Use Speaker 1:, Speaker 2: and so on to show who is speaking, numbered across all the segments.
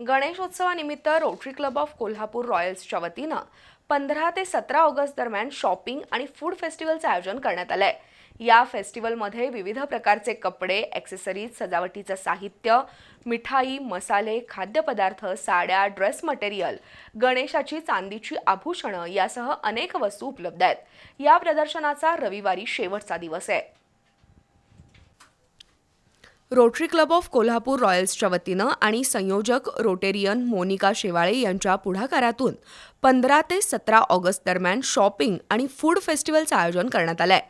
Speaker 1: गणेशोत्सवानिमित्त Rotary Club of Kolhapur रॉयल्सच्या वतीनं पंधरा ते सतरा ऑगस्ट दरम्यान शॉपिंग आणि फूड फेस्टिवलचं आयोजन करण्यात आलंय. या फेस्टिवलमध्ये विविध प्रकारचे कपडे ॲक्सेसरीज सजावटीचं साहित्य मिठाई मसाले खाद्यपदार्थ साड्या ड्रेस मटेरियल गणेशाची चांदीची आभूषणं यासह अनेक वस्तू उपलब्ध आहेत. या प्रदर्शनाचा रविवारी शेवटचा दिवस आहे. रोटरी क्लब ऑफ कोल्हापूर रॉयल्सच्या वतीनं आणि संयोजक रोटेरियन मोनिका शेवाळे यांच्या पुढाकारातून पंधरा ते सतरा ऑगस्ट दरम्यान शॉपिंग आणि फूड फेस्टिवलचं आयोजन करण्यात आलंय.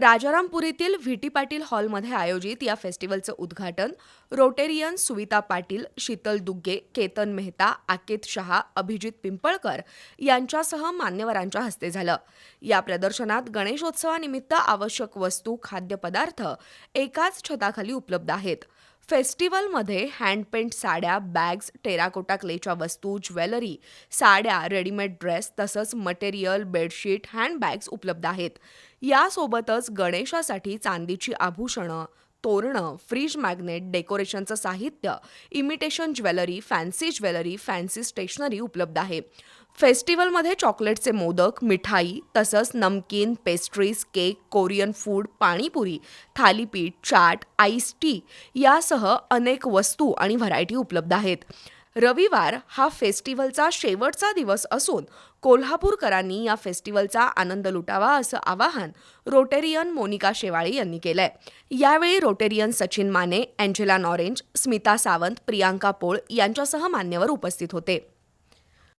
Speaker 1: राजारामपुरीतील व्ही टी पाटील हॉलमध्ये आयोजित या फेस्टिवलचं उद्घाटन रोटेरियन सुविता पाटील शीतल दुग्गे केतन मेहता आकेत शहा अभिजित पिंपळकर यांच्यासह मान्यवरांच्या हस्ते झालं. या प्रदर्शनात गणेशोत्सवानिमित्त आवश्यक वस्तू खाद्यपदार्थ एकाच छताखाली उपलब्ध आहेत. फेस्टिवलमध्ये हँडपेंट साड्या बॅग्स टेराकोटा क्लेच्या वस्तू ज्वेलरी साड्या रेडीमेड ड्रेस तसंच मटेरियल बेडशीट हँडबॅग्स उपलब्ध आहेत. यासोबतच गणेशासाठी चांदीची आभूषणं तोरणं फ्रीज मॅग्नेट डेकोरेशनचं साहित्य imitation jewellery fancy jewellery fancy stationery उपलब्ध आहे. फेस्टिवलमध्ये चॉकलेटचे मोदक मिठाई तसंच नमकीन pastries cake Korean food panipuri thalipeeth chaat ice tea यासह अनेक वस्तू आणि व्हरायटी उपलब्ध आहेत. रविवार हा फेस्टिवलचा शेवटचा दिवस असून कोल्हापूरकरांनी या फेस्टिवलचा आनंद लुटावा असं आवाहन रोटेरियन मोनिका शेवाळे यांनी केलंय. यावेळी Rotarian Sachin Mane Angela Norenge Smita Sawant Priyanka Pol यांच्यासह मान्यवर उपस्थित होते.